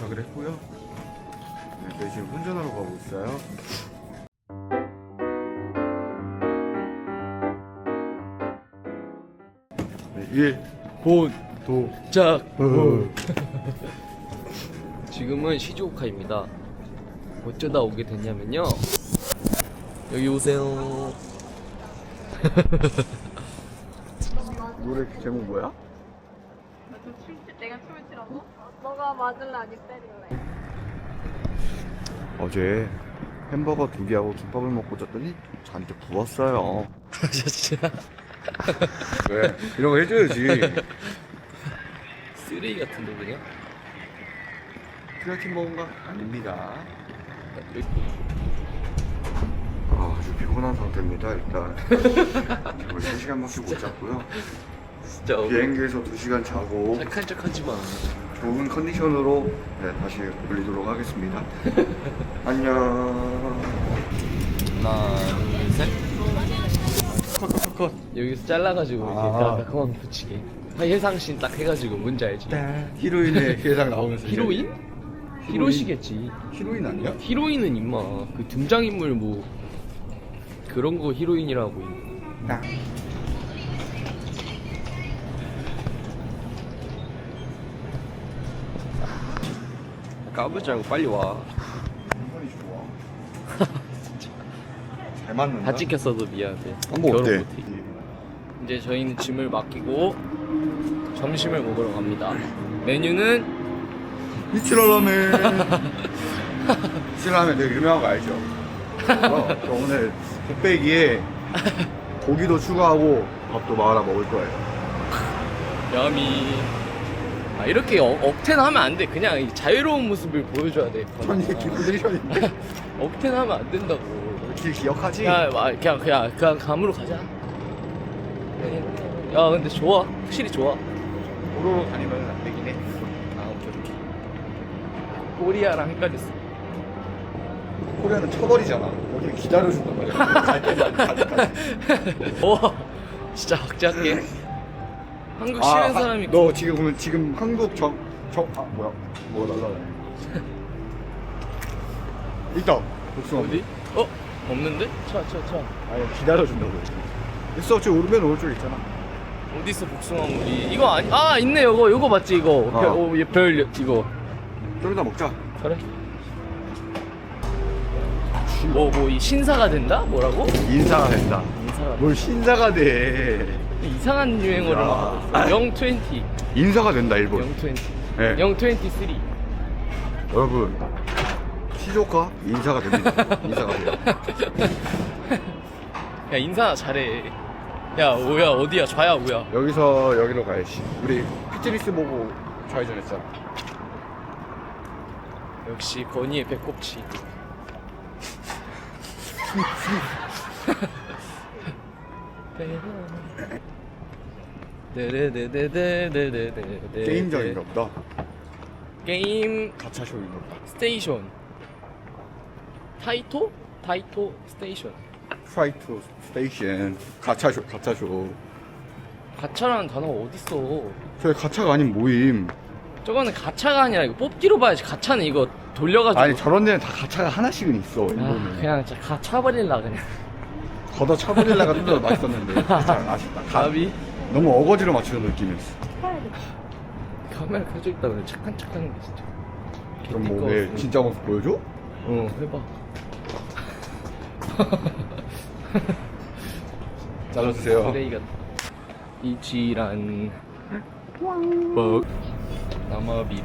도착을 했고요. 네, 저희 지금 운전하러 가고 있어요. 네, 1, 본, 도, 짝. 어. 지금은 시즈오카입니다. 어쩌다 오게 됐냐면요. 여기 오세요. 노래 제목 뭐야? 저 춤, 내가 춤을 추라고? 너가 맞을래 아니면 때릴래? 어제 햄버거 두 개하고 김밥을 먹고 잤더니 잔뜩 부었어요. 진짜 왜? 이런 거 해줘야지. 쓰레기 같은데 그냥. 크리아틴 먹은 거 아닙니다. 아, 아주 피곤한 상태입니다, 일단. 거의 3시간밖에 못 잤고요. 진짜 어- 비행기에서 2시간 자고 착한 척하지 마. 좋은 컨디션으로 네, 다시 올리도록 하겠습니다. 안녕. 하나, 둘, 셋. 컷컷컷. 여기서 잘라가지고 아. 이렇게 가만 붙이게. 해상신 딱 해가지고 뭔지 알지? 히로인의 회상 나오면서 이제- 히로인? 히로시겠지. 히로인 아니야? 히로인은 임마 그 등장인물 뭐 그런 거 히로인이라고. 나. 까불지 말고 빨리 와. 인선이 좋아. 잘 맞는다. 다 찍혔어도 미안해. 결혼 어때? 못해. 이제 저희는 짐을 맡기고 점심을 먹으러 갑니다. 메뉴는 이치라라멘. 이치라라멘 되게 유명한 거 알죠? 저 오늘 곱빼기에 고기도 추가하고 밥도 말아 먹을 거예요. 야미. 아 이렇게 어, 억텐 하면 안 돼. 그냥 이 자유로운 모습을 보여줘야 돼. 아니 기분들이셨는데 억텐 하면 안 된다고. 길 기억하지? 그냥 아, 그냥 그냥 그냥 감으로 가자. 야 근데 좋아. 확실히 좋아. 도로로 다니면 안 되긴 해. 아 오케이 오케이. 코리아랑 헷갈렸어. 코리아는 쳐버리잖아. 여기 기다려준단 말이야. 갈 때만 갈 때까지. 와 진짜 박제할게. 한국 아, 사람이 너 지금 보면 지금 한국 정, 정, 아, 뭐야? 뭐 날라네. 있다. 복숭아. 어디? 어? 없는데? 차, 차, 차. 아니, 기다려준다고. 있어, 저 오른면 오른쪽 있잖아. 어디 있어 복숭아 물이? 이거 아니? 아 있네 이거 이거 맞지 이거? 어. 별, 어, 얘별 이거. 좀 이따 먹자. 그래? 뭐뭐 이 신사가 된다? 뭐라고? 인사가 된다. 뭘 신사가 돼. 이상한 유행어를 야. 막 하고 있어. 영20 인사가 된다, 일본. 영20 네. 영23 여러분, 시조카 인사가 됩니다. 인사가 돼요. 야 인사 잘해 야 오야 어디야 좌야 우야 여기서 여기로 가야지. 우리 피트니스 보고 좌회전했잖아. 역시 건이의 배꼽치 네네네네네네네네 게임장인가 보다. 게임 가차쇼인가 보다. 스테이션 타이토? 타이토 스테이션 프라이트 스테이션. 가차쇼, 가차쇼. 가차라는 단어가 어딨어 저희 가차가 아닌 모임. 저거는 가차가 아니라 이거 뽑기로 봐야지 가차는 이거 돌려가지고 아니 저런 데는 다 가차가 하나씩은 있어. 아, 일본은. 그냥 진짜 가차 버릴라 그냥 걷어 차버릴라가 좀 더 맛있었는데. 진짜 아쉽다. 가- 가비 너무 어거지로 맞추는 느낌이었어. 카메라 켜져 있다 근데 착한 척하는 게 진짜. 그럼 뭐왜 진짜 모습 보여줘? 어 해봐. 잘라주세요. 쓰레기 같다 이치란 뻑. 남아비루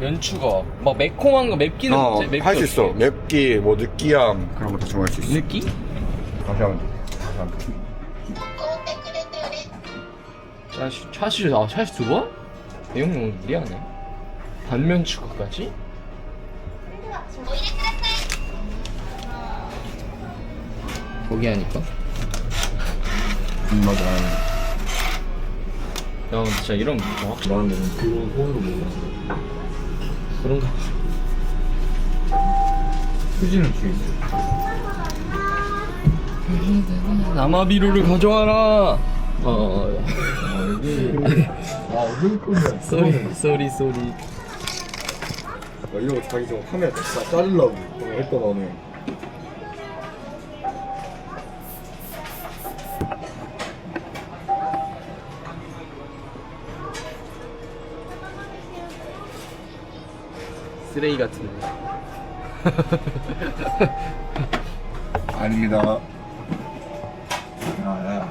면추가 막 매콤한 거 맵기는 어, 맵기 할수 있어. 맵기, 뭐 느끼함 그런 거 다 정할 수 있어. 느끼? 다시 한번. 차슈 차슈 아 차슈 두 번? 내용이 무리하네 반면 추가까지? 포기하니까? 음, 맞아. 야 근데 진짜 이런 거 확실히 나는 그런 폰으로 먹어. 그런가 휴지는 뒤에 있어. 남아비루를 가져와라 어 쏘리 쏘리 쏘리 이러고 자기 저 카메라 진짜 자르려고 했던 너는 쓰레기 같은 아닙니다. 야 야.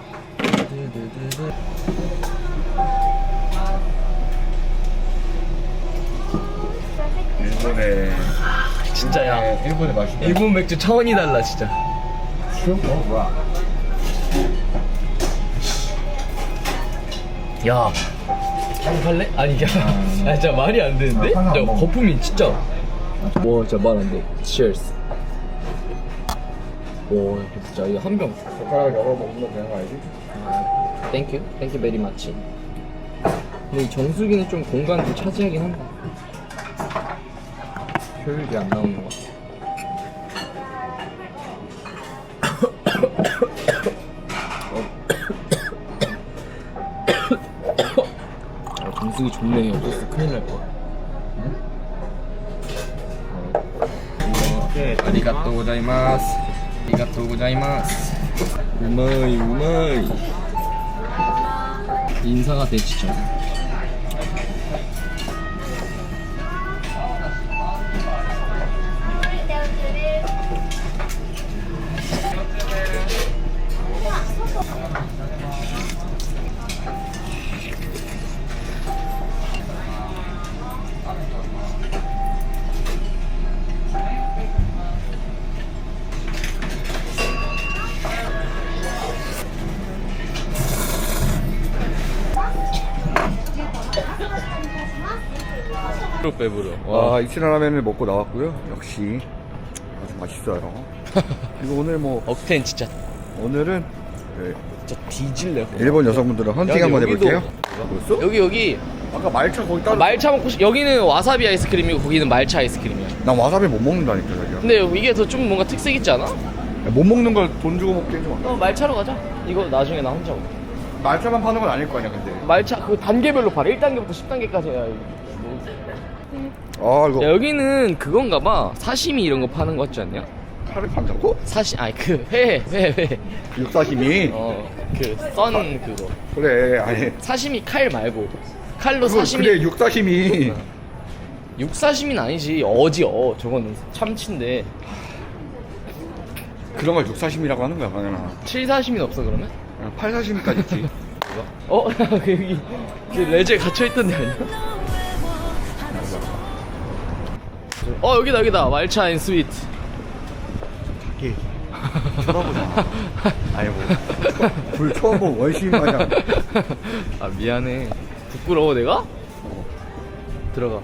일본의 진짜 야. 네, 일본의 맛이 일본 맥주 차원이 달라 진짜. 어 뭐야 갈래? 아니 야 아, 진짜 말이 안 되는데? 아, 안 먹어. 거품이 진짜 와 진짜 말 안 돼 Cheers 와 진짜 이거 한병 젓가락 열어 먹으면 되는 거 알지? 땡큐 땡큐 베리 마치 근데 이 정수기는 좀 공간 좀 차지하긴 한다 효율이 안 나오는 것 같아 아, ざいます。ありがとうございます。うまい、うまい。 인사가 돼 진짜. 배부러 배부러. 아 이치라 라면을 먹고 나왔고요 역시 아주 맛있어요 그리고 오늘 뭐 억텐 진짜 오늘은 네, 진짜 뒤질래. 일본 여성분들은 헌팅 한번 해볼게요 뭐였어? 여기 여기 아까 말차 거기 따로 말차 먹고 싶. 여기는 와사비 아이스크림이고 거기는 말차 아이스크림이야. 난 와사비 못 먹는다니까 자기야 근데 이게 더 좀 뭔가 특색 있지 않아? 못 먹는 걸 돈 주고 먹기엔 좀어 말차로 가자. 이거 나중에 나 혼자 먹게. 말차만 파는 건 아닐 거 아니야 근데 말차 그 단계별로 팔아. 1단계부터 10단계까지. 아 이거 야, 여기는 그건가 봐. 사시미 이런 거 파는 거 같지 않냐? 카레 판다고? 사시 아니 그회회 회. 육사심이 어 그 썬 그거. 그래 아니 사시미 칼 말고 칼로 그거 사시미 그래 육사심이 육사시미는 아니지 어지 어 저거는 참치인데 그런 걸 육사심이라고 하는 거야 강현아 칠사시미는 없어 그러면? 팔사심까지 있지 어? 그 여기 그 레즈에 갇혀 있던 데 아니야? 어 여기다 여기다. 말차 앤 스위트 자기 쳐다보잖아 아니 뭐불 처음 본 원시인 마냥 아 미안해. 부끄러워 내가? 들어가.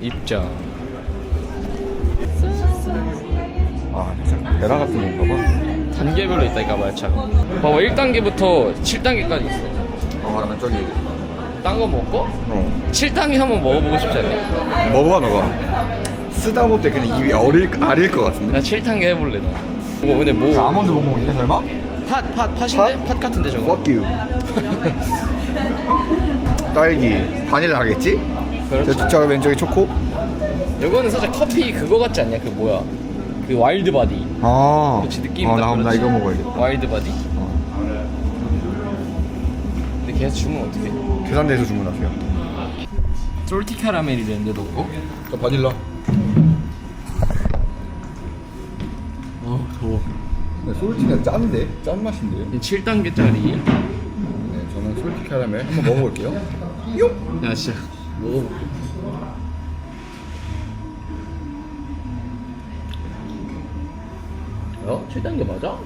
입장. 아 진짜 베라 같은 건가 봐? 단계별로 있다니까 말차가. 봐봐 1단계부터 7단계까지 있어. 아 그러면 저기 딴 거 먹고 어 7단계 한번 먹어보고 싶지 않냐? 먹어봐 너가 쓰다 못해 그냥 입이 어릴, 아릴 것 같은데 나 7단계 해볼래 나 뭐, 근데 뭐 아몬드 못 먹는데 설마? 팥, 팥, 팥인데? 팥 같은데 저거 Fuck you 딸기 바닐라 하겠지? 그렇죠. 저, 저 왼쪽에 초코? 이거는 살짝 커피 그거 같지 않냐? 그 뭐야? 그 와일드 바디. 아 그렇지, 느낌이 어, 딱 나, 그럼 나 그렇지. 이거 먹어야겠다 와일드 바디. 어. 근데 계속 주면 어떡해? 계산대에서 주문하세요 솔티 카라멜이랬는데 넣고? 저 바닐라 어 더워. 근데 솔티는 짠데? 짠 맛인데 7단계짜리. 네 저는 솔티 카라멜 한번 먹어볼게요 야 진짜 먹어볼게. 어? 7단계 맞아? 야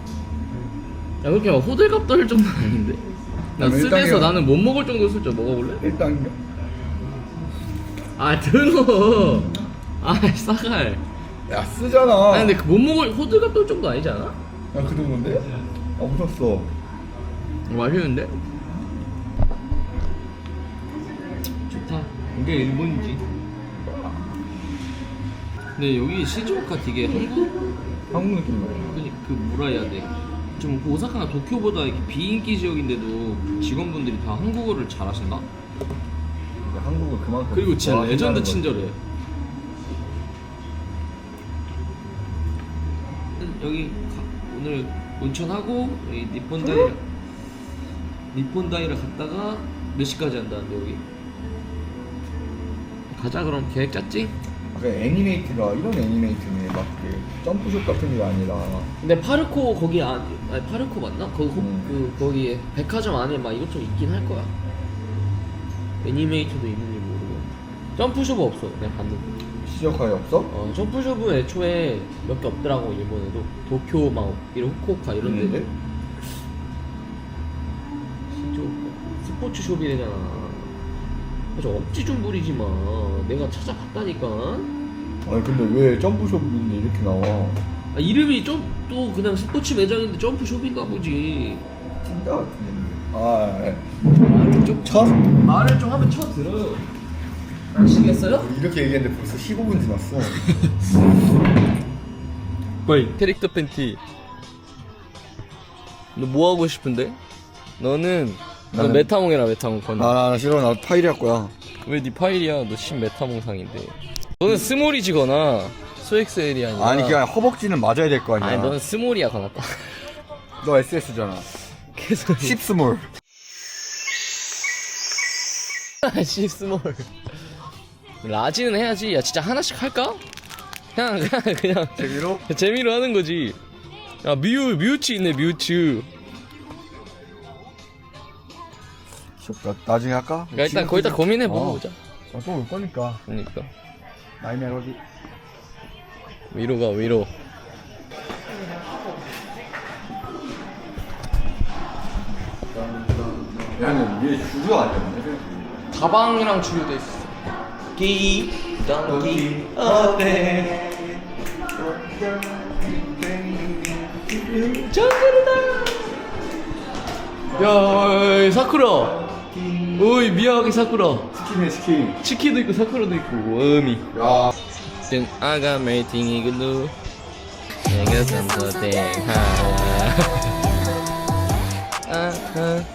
그렇게 막 호들갑 떨 정도는 아닌데? 나 그럼 쓰대서. 나는 못 먹을 정도 술줄 먹어볼래? 일단 아 들어 아 싸갈 야 쓰잖아 아니 근데 그못 먹을 호들갑 떨 정도 아니지 않아? 야그 정도인데? 아 웃었어 맛있는데? 좋다 이게 일본이지 근데 여기 시즈오카 되게 한국 한국 느낌 나요 그, 그 뭐라 해야 돼 좀 오사카나 도쿄보다 이렇게 비인기 지역인데도 직원분들이 다 한국어를 잘하신다? 한국은 그만큼 그리고 진짜 레전드 거. 친절해. 여기 가- 오늘 온천하고 니폰 다이 음. 니폰 다이라 갔다가 몇 시까지 한다는데 여기 가자 그럼 계획 짰지? 그 애니메이트가 이런 애니메이트네 막 그 점프슛 같은 게 아니라 근데 파르코 거기 안 아니 파르코 맞나? 그 거, 거- 음. 그 거기에 백화점 안에 막 이것저것 있긴 할 거야. 애니메이터도 있는지 모르고. 점프숍 없어. 내가 봤는데. 시저카이 없어? 어, 점프숍은 애초에 몇 개 없더라고 일본에도. 도쿄 막 이런 후쿠오카 이런 데. 있는데? 스포츠 숍이래잖아. 그래서 억지 좀 부리지 마. 내가 찾아봤다니까. 아니 근데 왜 점프숍인데 이렇게 나와? 아, 이름이 좀 또 그냥 스포츠 매장인데 점프 숍인가 보지. 진짜 같은데. 아, 예. 좀 첫? 말을 좀 하면 쳐 들어요. 아시겠어요? 이렇게 얘기했는데 벌써 15분 지났어. 빨리 캐릭터 팬티. 너 뭐 하고 싶은데? 너는 너 나는- 메타몽이라 메타몽 건. 아, 나, 나 싫어. 나 네 파일이야 거야. 왜네 파일이야? 너 신 메타몽상인데. 너는 스몰이지거나 소액스 헬이 아니야. 아니 그냥 허벅지는 맞아야 될 거 아니야. 아니 넌 스몰이야 가나빠. 너 SS잖아. 계속 10 스몰. 씹 스몰. 라지는 해야지. 야 진짜 하나씩 할까? 그냥 그냥 그냥 재미로? 재미로 하는 거지. 야 뮤, 뮤츠 있네 뮤츠. 나중에 할까? 야, 일단 거기다 고민해 보고 어. 보자. 어, 좀올 거니까. 그니까. 나이 멜로디. 위로 가 위로. 야는 위에 주류 아니었네 가방이랑 줄돼 있어. 기 덩기. 어때 네. 정글이다. 야 사쿠라. 어이 미야하게 사쿠라. 치킨에 치킨. 치킨도 있고 사쿠라도 있고 어미. 야 등 아가 메이팅 이글루. 내가 삼서대. 하하.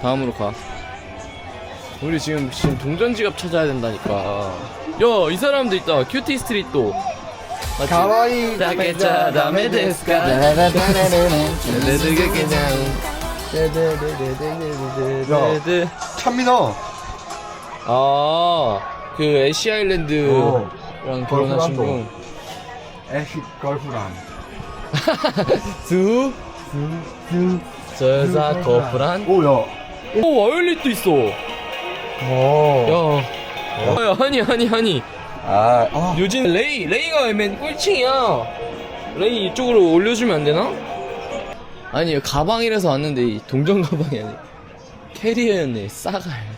다음으로 가. 우리 지금 지금 동전 지갑 찾아야 된다니까. 야 이 사람도 있다. 큐티 스트릿 또. 가와이 다케차 다메 데스카. 야찬민아. 아, 그 애쉬 아일랜드랑 어, 결혼하신 분. 애쉬 걸프랑. 두? 두, 두. 저 여자 거프란? 오, 야. 오, 와이올릿도 있어. 오. 야. 어? 야, 하니, 하니, 하니. 아, 어. 요즘 레이, 레이가 맨 꼴칭이야. 레이 이쪽으로 올려주면 안 되나? 아니, 가방이라서 왔는데, 동전 가방이 아니라. 캐리어였네, 싸갈.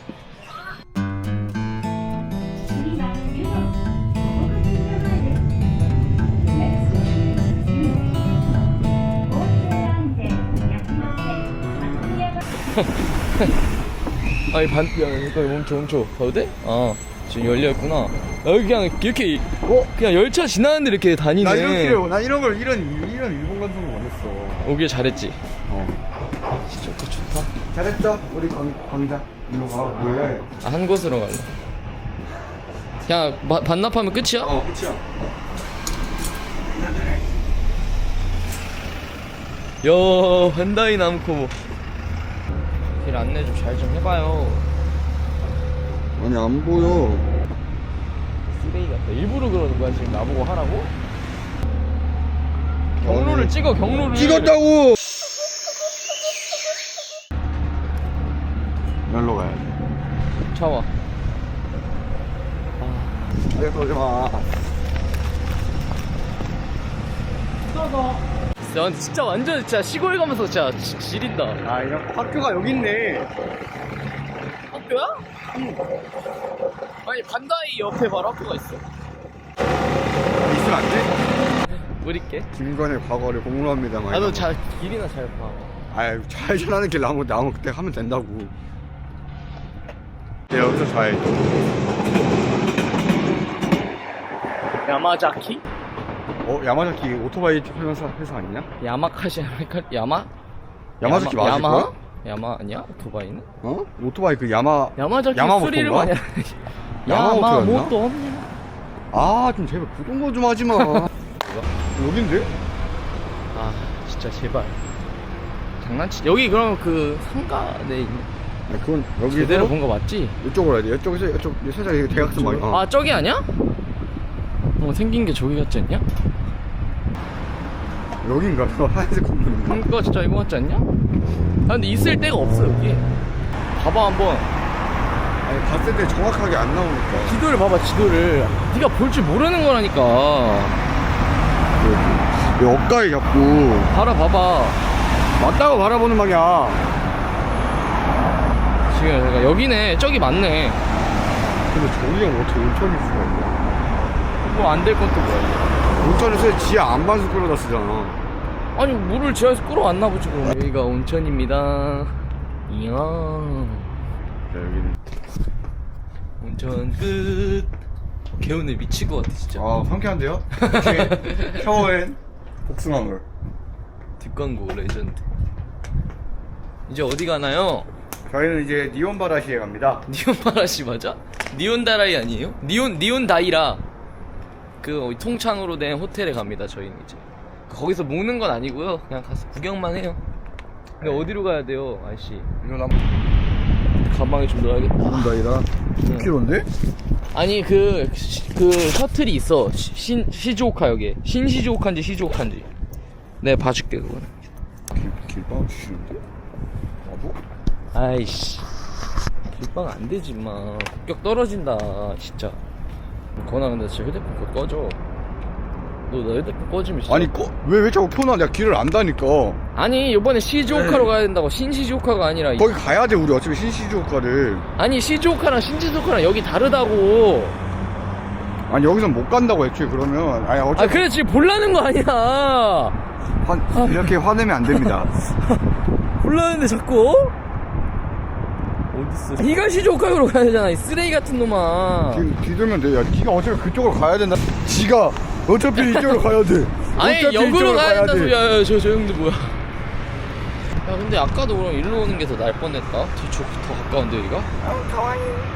아니, 반, 야, 이거 멈춰, 멈춰. 가도 돼? 아, 지금 열려있구나. 여기 그냥 이렇게, 어? 그냥 열차 지나는데 이렇게 다니네. 나 이렇게, 나 이런 걸, 이런, 이런 일본 감성을 원했어. 오길 잘했지. 어. 진짜 그 좋다. 잘했죠? 우리 강, 강자. 일로 가. 왜? 아, 한 곳으로 갈래. 그냥 마- 반납하면 끝이야? 어, 끝이야. 야, 한다이 남고. 길 안내 좀 잘 좀 해봐요. 아니, 안 보여. 쓰레기 같다. 일부러 그러는 거야, 지금 나보고 하라고? 경로를 아니. 찍어, 경로를. 찍었다고! 열로 가야 돼. 참아. 내가 쏘지 마. 진짜, 완- 진짜 완전 진짜 시골 가면서 진짜 지, 지린다. 아, 이런 학교가 여기 있네. 학교야? 응. 아니, 반다이 옆에 바로 학교가 있어. 있으면 안 돼? 뿌릴게. 김건의 과거를 공로합니다. 막 나도 거. 잘, 길이나 잘 봐. 아유, 좌회전하는 길 나무, 나무 그때 하면 된다고. 내 여기서 좌회전. 야마자키? 어 야마자키 오토바이 회사 회사 아니냐? 야마카시 야마카 야마? 야마자키 야마, 맞을 야마? 거야? 야마 아니야? 오토바이는? 어? 오토바이 그 야마 야마자키? 수리를 많이 야마모토였나? 야마 모토 없냐? 아좀 제발 그런 거 좀 하지 마. 여긴데? 아 진짜 제발 장난치 여기 그럼 그 상가네 있네 아 그건 여기 제대로 본 거 맞지? 이쪽으로 해야 돼. 이쪽에서 이쪽 살짝 대각선 막. 어. 아 저기 아니야? 어 생긴 게 저기 같지 않냐? 여긴가? 저 하얀색 건물인가? 그거 진짜 이거 같지 않냐? 아 근데 있을 데가 없어 여기 봐봐 한번 아니 봤을 때 정확하게 안 나오니까. 지도를 봐봐 지도를 네가 볼 줄 모르는 거라니까 왜 엇가에 자꾸 봐라 봐봐 맞다고 바라보는 방향. 지금 그러니까 여기네 저기 맞네 근데 저기가 어떻게 온천일 수가 있냐? 뭐안될 것도 뭐야 온천에서 지하 안반수 끌어다 쓰잖아. 아니 물을 지하에서 끌어왔나 보지 그럼 여기가 온천입니다 이야 자 여기는. 온천 끝 개운해 미칠 것 같아 진짜 아 상쾌한데요? 역시 샤워엔 복숭아물. 뒷광고 레전드 이제 어디 가나요? 저희는 이제 니온바다시에 갑니다. 니온바라시 맞아? 니온다라이 아니에요? 니온 니온다이라 그 통창으로 된 호텔에 갑니다 저희는 이제. 거기서 먹는 건 아니고요. 그냥 가서 구경만 해요. 근데 어디로 가야 돼요 아저씨? 이건 한번 가방에 좀 넣어야겠다 니온다이라 응. 10kg인데? 아니 그, 시- 그 셔틀이 있어. 시, 신, 시즈오카역에. 신시즈오카인지 시즈오카인지. 내가 봐줄게 그거는. 길, 길빵 주시는데? 바보? 아이씨. 길방 안 되지 마. 국격 떨어진다 진짜 건아 근데 진짜 휴대폰 곧 꺼져 너너 휴대폰 꺼지면 진짜 아니 꺼, 왜, 왜 자꾸 켜놔? 내가 길을 안다니까. 아니 이번에 시즈오카로 에이. 가야 된다고 신시즈오카가 아니라 이- 거기 가야 돼, 우리 어차피 신시주오카를. 아니 시즈오카랑 신시즈오카랑 여기 다르다고 아니, 여기선 못 간다고, 애초에 그러면. 아니, 아 어차피. 그래 지금 볼라는 거 아니야 화, 이렇게 화내면 안 됩니다. 볼라는데 자꾸 어딨어 이가 시즈오카로 가야 되잖아 이 쓰레기 같은 놈아 지금 뒤돌면 돼. 야, 지가 어차피 그쪽으로 가야 된다. 지가 어차피 이쪽으로 가야 돼. 아니 어차피 역으로 이쪽으로 가야 된다 돼. 소리야 저, 저 형들 뭐야 야 근데 아까도 그럼 일로 오는 게더 나을 뻔했다 뒤쪽 더 가까운데 여기가?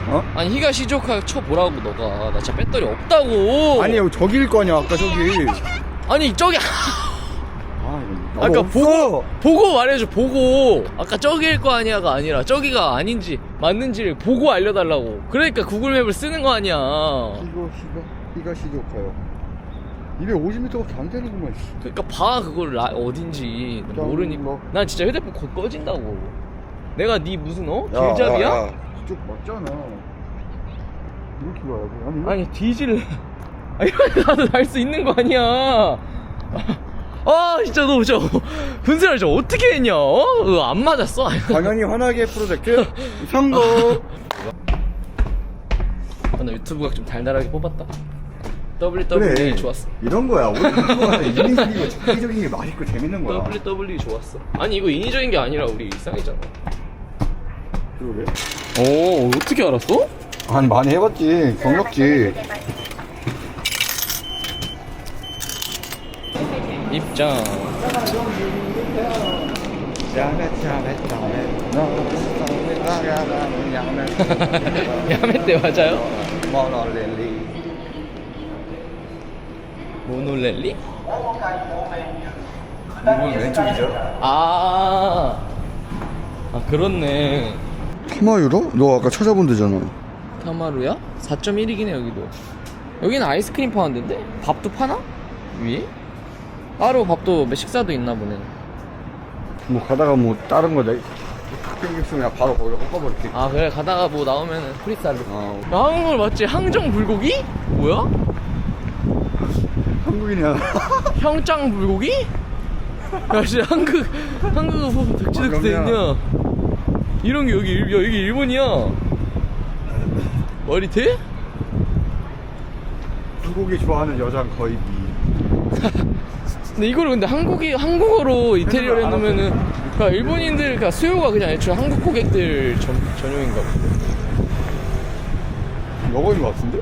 어? 아니 히가 시조카 쳐보라고 너가 나 진짜 배터리 없다고 아니, 저기일 거 아니야, 아까 저기. 아니 저기 아. 아까 나도 보고. 보고 말해줘 보고 아까 저기일 거 아니야가 아니라 저기가 아닌지 맞는지를 보고 알려달라고 그러니까 구글맵을 쓰는 거 아니야 이거, 이거 시조카요. 250m밖에 안 되는구만, 씨. 그러니까 봐 그걸 라- 어딘지 모르니까 뭐. 난 진짜 휴대폰 곧 꺼진다고 내가 네 무슨 어? 야, 길잡이야? 야, 야. 이쪽 맞잖아. 이렇게 가야지. 아니, 이거- 아니 뒤질 아 이렇게 가도 날 수 있는 거 아니야 아 진짜 너 진짜 군생활 저 어떻게 했냐 어? 그거 안 맞았어? 당연히 환하게 프로젝트 성공. 아, 나 유튜브 각좀 달달하게 뽑았다 WWE 좋았어 이런 거야. 우리 유튜브가 인위적이고 자기적인 게 맛있고 재밌는 거야. WWE 좋았어 아니 이거 인위적인 게 아니라 우리 일상이잖아 그러게. 오 어떻게 알았어? 아니 많이 해봤지. 경력지. 입장 야매 때 맞아요? 모노렐리. 모놀렐리? 이건 왼쪽이죠? 아, 아 그렇네. 타마유로? 너 아까 찾아본 데잖아. 타마루야? 4.1이긴 해 여기도. 여기는 아이스크림 파는 데인데? 밥도 파나? 위에? 따로 밥도 뭐 식사도 있나 보네. 뭐 가다가 뭐 다른 거 내. 땡겼으면 그냥 바로 거기다 꺾어버릴게. 아 그래 가다가 뭐 나오면은 프리스타일로. 어. 야, 한국말 맞지? 항정 불고기? 뭐야? 한국인이야. 형짱 불고기? 야 진짜 한국 한국어 보면 덕지덕지 아. 있냐? 이런 게 여기 일- 야 여기 일본이야. 말이 돼? 한국이 좋아하는 여자는 거의 미. 근데 이거를 근데 한국이 한국어로 이태리어를 알았어. 해놓으면은 그러니까 일본인들 그러니까 수요가 그냥 애초에 한국 고객들 전, 전용인가 봐. 여건인 것 같은데?